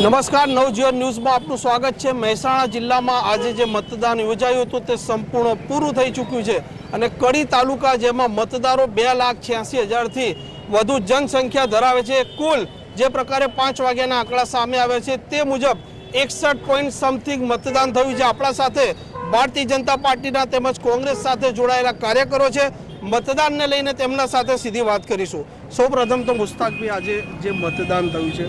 નમસ્કાર નવજીવન ન્યૂઝમાં આપનું સ્વાગત છે. મહેસાણા જિલ્લામાં આજે જે મતદાન યોજાયું હતું તે સંપૂર્ણ પૂરું થઈ ચૂક્યું છે. અને કડી તાલુકા જેમાં મતદારો બે લાખ છ્યાસી હજારથી વધુ જનસંખ્યા ધરાવે છે. કુલ જે પ્રકારે પાંચ વાગ્યાના આંકડા સામે આવે છે તે મુજબ એકસઠ પોઈન્ટ સમથિંગ મતદાન થયું છે. આપણા સાથે ભારતીય જનતા પાર્ટીના તેમજ કોંગ્રેસ સાથે જોડાયેલા કાર્યકરો છે. મતદાનને લઈને તેમના સાથે સીધી વાત કરીશું. સૌપ્રથમ તો મુસ્તાકભાઈ આજે જે મતદાન થયું છે.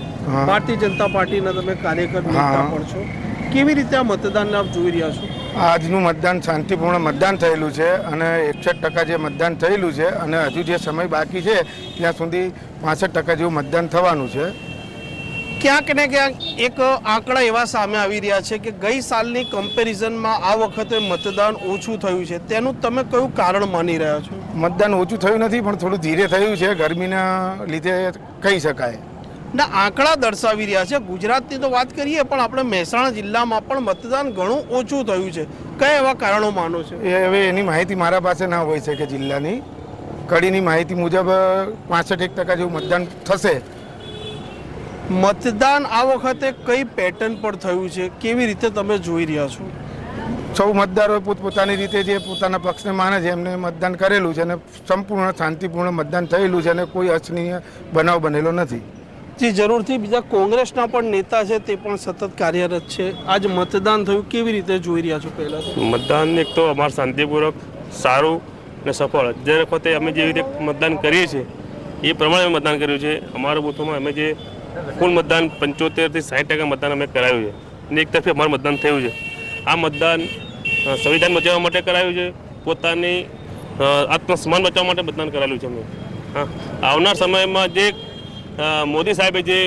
ભારતીય જનતા પાર્ટીના તમે કાર્યકર નેતા પણ છો. કેવી રીતે આ મતદાનને આપ જોઈ રહ્યા છો? આજનું મતદાન શાંતિપૂર્ણ મતદાન થયેલું છે અને એકસઠ ટકા જે મતદાન થયેલું છે અને હજુ જે સમય બાકી છે ત્યાં સુધી પાસઠ ટકા જેવું મતદાન થવાનું છે. ક્યાંક ને ક્યાંક એક આંકડા એવા સામે આવી રહ્યા છે કે ગઈ સાલની કમ્પેરિઝનમાં આ વખતે મતદાન ઓછું થયું છે. તેનું તમે કયું કારણ માની રહ્યા છો? મતદાન ઓછું થયું નથી પણ થોડું ધીરે થયું છે. ગરમીના લીધે કહી શકાય. ના આંકડા દર્શાવી રહ્યા છે. ગુજરાતની તો વાત કરીએ પણ આપણે મહેસાણા જિલ્લામાં પણ મતદાન ઘણું ઓછું થયું છે. કયા એવા કારણો માનો છે? એ હવે એની માહિતી મારા પાસે ના હોય શકે જિલ્લાની. કડીની માહિતી મુજબ પાસઠ એક ટકા જેવું મતદાન થશે. મતદાન આ વખતે કઈ પેટર્ન પર થયું છે? કેવી રીતે તમે જોઈ રહ્યા છો? સૌ મતદારોએ પોતપોતાની રીતે જે પોતાના પક્ષને માને છે એમને મતદાન કરેલું છે અને સંપૂર્ણ શાંતિપૂર્ણ મતદાન થયેલું છે અને કોઈ અસનીય બનાવ બનેલો નથી. જી જરૂરથી. બીજા કોંગ્રેસના પણ નેતા છે તે પણ સતત કાર્યરત છે. આજ મતદાન થયું કેવી રીતે જોઈ રહ્યા છો પહેલાં? મતદાન એક તો અમારું શાંતિપૂર્વક સારું અને સફળ. જે વખતે અમે જે રીતે મતદાન કરીએ છીએ એ પ્રમાણે અમે મતદાન કર્યું છે. અમારા બૂથોમાં અમે જે કુલ મતદાન પંચોતેરથી સાઠ ટકા મતદાન અમે કરાવ્યું છે. અને એક તરફે અમારું મતદાન થયું છે. આ મતદાન સંવિધાન બચાવવા માટે કરાયું છે. પોતાની આત્મસન્માન બચાવવા માટે મતદાન કરાયેલું છે અમે. હા. આવનાર સમયમાં જે મોદી સાહેબે જે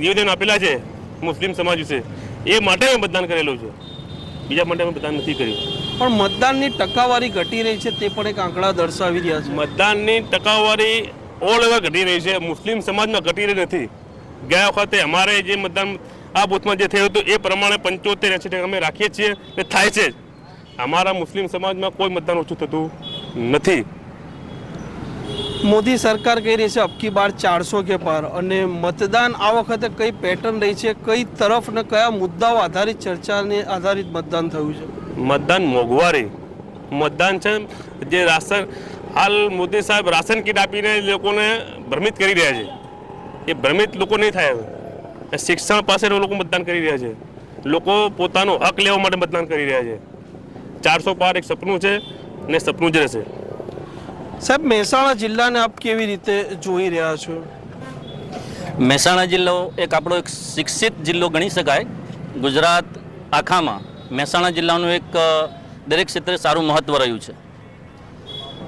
નિવેદન આપેલા છે મુસ્લિમ સમાજ વિશે એ માટે અમે મતદાન કરેલું છે. બીજા માટે અમે મતદાન નથી કર્યું. પણ મતદાનની ટકાવારી ઘટી રહી છે તે પણ એક આંકડા દર્શાવી રહ્યા છે. મતદાનની ટકાવારી ઓલ ઓવર ઘટી રહી છે. મુસ્લિમ સમાજમાં ઘટી રહી નથી. ગયા વખતે અમારે જે મતદાન આ બૂથમાં જે થયું હતું એ પ્રમાણે પંચોતેર એંસી ટકા અમે રાખીએ છીએ ને થાય છે જ. અમારા મુસ્લિમ સમાજમાં કોઈ મતદાન ઓછું થતું નથી. મોદી સરકાર કહી રહી છે અબકી બાર ચારસો કે પાર. અને મતદાન આ વખતે કઈ પેટર્ન રહી છે કઈ તરફ ને કયા મુદ્દાઓ આધારિત ચર્ચાને આધારિત મતદાન થયું છે? મતદાન મોંઘવારી. મતદાન છે જે રાશન હાલ મોદી સાહેબ રાશન કીટ આપીને લોકોને ભ્રમિત કરી રહ્યા છે. એ ભ્રમિત લોકો નહીં થાય શિક્ષણ પાસે લોકો મતદાન કરી રહ્યા છે. લોકો પોતાનો હક લેવા માટે મતદાન કરી રહ્યા છે. ચારસો પાર એક સપનું છે ને સપનું જ રહેશે. સાહેબ મહેસાણા જિલ્લાને આપ કેવી રીતે જોઈ રહ્યા છો? મહેસાણા જિલ્લો એક આપણો એક શિક્ષિત જિલ્લો ગણી શકાય. ગુજરાત આખામાં મહેસાણા જિલ્લાનું એક દરેક ક્ષેત્રે સારું મહત્ત્વ રહ્યું છે.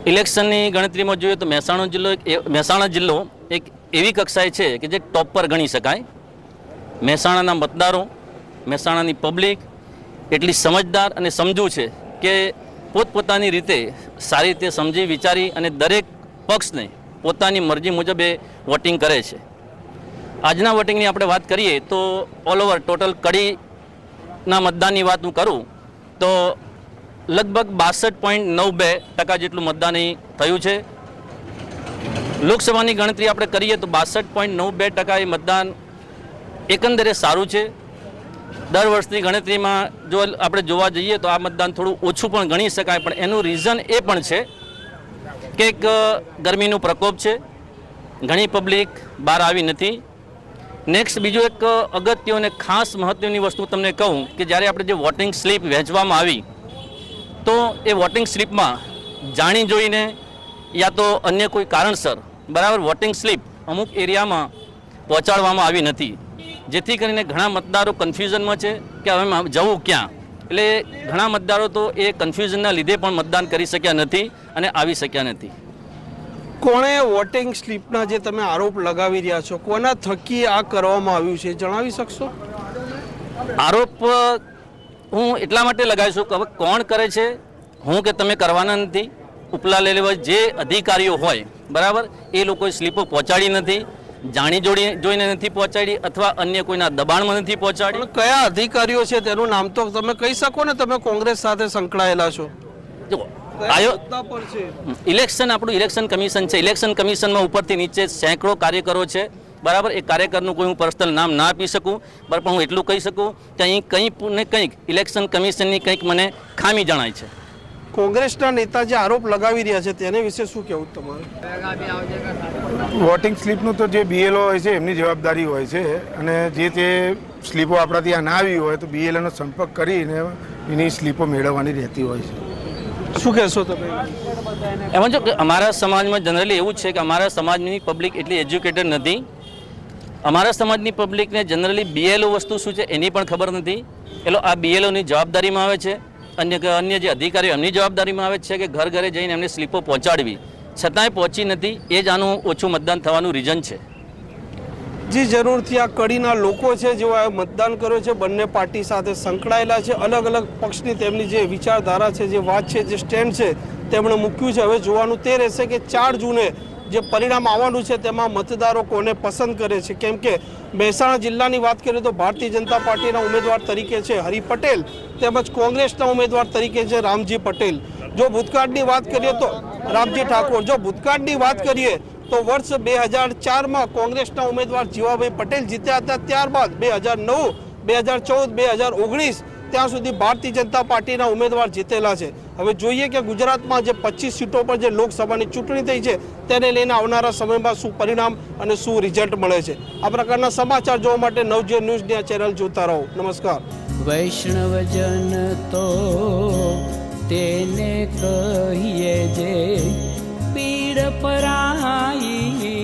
ઇલેક્શનની ગણતરીમાં જોઈએ તો મહેસાણા જિલ્લો એક એ- મહેસાણા જિલ્લો એક એવી કક્ષાએ છે કે જે ટોપ પર ગણી શકાય. મહેસાણાના મતદારો, મહેસાણાની પબ્લિક એટલી સમજદાર અને સમજુ છે કે પોતપોતાની રીતે સારી રીતે સમજી, વિચારી અને દરેક પક્ષને પોતાની મરજી મુજબ એ વોટિંગ કરે છે. આજના વોટિંગની આપણે વાત કરીએ તો ઓલ ઓવર ટોટલ કડીના મતદાનની વાત હું કરું તો લગભગ બાસઠ પોઈન્ટ નવ બે ટકા જેટલું મતદાન થયું છે. લોકસભાની ગણતરી આપણે કરીએ તો બાસઠ પોઈન્ટ નવ બે ટકા એ મતદાન એકંદરે સારું છે. દર વર્ષની ગણતરીમાં જો આપણે જોવા જઈએ તો આ મતદાન થોડું ઓછું પણ ગણી શકાય, પણ એનું રીઝન એ પણ છે કે એક ગરમીનું પ્રકોપ છે. ઘણી પબ્લિક બહાર આવી નથી. નેક્સ્ટ બીજું એક અગત્ય અને ખાસ મહત્ત્વની વસ્તુ તમને કહું કે જ્યારે આપણે જે વોટિંગ સ્લીપ વહેંચવામાં આવી, તો એ વોટિંગ સ્લીપમાં જાણી જોઈને યા તો અન્ય કોઈ કારણસર બરાબર વોટિંગ સ્લીપ અમુક એરિયામાં પહોંચાડવામાં આવી નથી. જેથી કરીને ઘણા મતદારો કન્ફ્યુઝનમાં છે કે હવે જવું ક્યાં. એટલે ઘણા મતદારો તો એ કન્ફ્યુઝનના લીધે પણ મતદાન કરી શક્યા નથી અને આવી શક્યા નથી. કોણે વોટિંગ સ્લીપના જે તમે આરોપ લગાવી રહ્યા છો કોના થકી આ કરવામાં આવ્યું છે જણાવી શકશો? આરોપ હું એટલા માટે લગાવી છું કે હવે કોણ કરે છે હું કે તમે કરવાના નથી. ઉપલા લેવલ જે અધિકારીઓ હોય બરાબર એ લોકોએ સ્લીપો પહોંચાડી નથી. જાણી જોડી જોઈને નથી પહોંચાડી અથવા અન્ય કોઈના દબાણમાં નથી પહોંચાડી? કયા અધિકારીઓ છે? તેનું નામ તો તમે કહી શકો ને તમે કોંગ્રેસ સાથે સંકળાયેલા છો. ઇલેક્શન આપણું ઇલેક્શન કમિશન છે. ઇલેક્શન કમિશનમાં ઉપરથી નીચે સેંકડો કાર્યકરો છે. બરાબર? એ કાર્યકરનું કોઈ હું પર્સનલ નામ ના આપી શકું. બરાબર પણ હું એટલું કહી શકું કે અહીં કંઈક ને કંઈક ઇલેક્શન કમિશનની કંઈક મને ખામી જણાય છે. કોંગ્રેસના નેતા જે આરોપ લગાવી રહ્યા છે તેને વિશે શું કહેવું તમારું? વોટિંગ સ્લીપનું તો જે બીએલઓ હોય છે એમની જવાબદારી હોય છે. અને જે તે સ્લીપો આપણા ત્યાં ના આવી હોય તો બીએલઓનો સંપર્ક કરીને એની સ્લીપો મેળવવાની રહેતી હોય છે. શું કહેશો તમે? એમાં જો કે અમારા સમાજમાં જનરલી એવું જ છે કે અમારા સમાજની પબ્લિક એટલી એજ્યુકેટેડ નથી. અમારા સમાજની પબ્લિકને જનરલી બીએલઓ વસ્તુ શું છે એની પણ ખબર નથી. એટલે આ બીએલઓની જવાબદારીમાં આવે છે. અન્ય અન્ય જે અધિકારીઓ એમની જવાબદારીમાં આવે છે કે ઘર ઘરે જઈને એમને સ્લીપો પહોંચાડવી. છતાંય પહોંચી નથી, એ જ આનું ઓછું મતદાન થવાનું રીઝન છે. જી, જરૂરથી આ કડીના લોકો છે જેઓ આ મતદાન કર્યો છે, બંને પાર્ટી સાથે સંકળાયેલા છે. અલગ અલગ પક્ષની તેમની જે વિચારધારા છે, જે વાત છે, જે સ્ટેન્ડ છે, તેમણે મૂક્યું છે. હવે જોવાનું તે રહેશે કે ચાર જૂને જે પરિણામ આવવાનું છે તેમાં મતદારો કોને પસંદ કરે છે? કેમ કે મહેસાણા જિલ્લાની વાત કરીએ તો ભારતીય જનતા પાર્ટીના ઉમેદવાર તરીકે છે હરિ પટેલ, તેમજ કોંગ્રેસના ઉમેદવાર તરીકે છે રામજી પટેલ. જો ભૂતકાળની વાત કરીએ તો રામજી ઠાકોર, જો ભૂતકાળની વાત કરીએ તો વર્ષ બે હજાર ચારમાં કોંગ્રેસના ઉમેદવાર જીવાભાઈ પટેલ જીત્યા હતા. ત્યારબાદ બે હજાર નવ, બે હજાર ચૌદ, બે હજાર ઓગણીસ ત્યાં સુધી ભારતીય જનતા પાર્ટીના ઉમેદવાર જીતેલા છે. હવે જોઈએ કે ગુજરાતમાં જે પચીસ સીટો પર જે લોકસભાની ચૂંટણી થઈ છે, તેને લઈને આવનારા સમયમાં શું પરિણામ અને શું રિઝલ્ટ મળે છે. આ પ્રકારના સમાચાર જોવા માટે નવજીવન ન્યૂઝની આ ચેનલ જોતા રહો. નમસ્કાર. વૈષ્ણવજન તો તેને કહીએ જે પીડ પરાઈ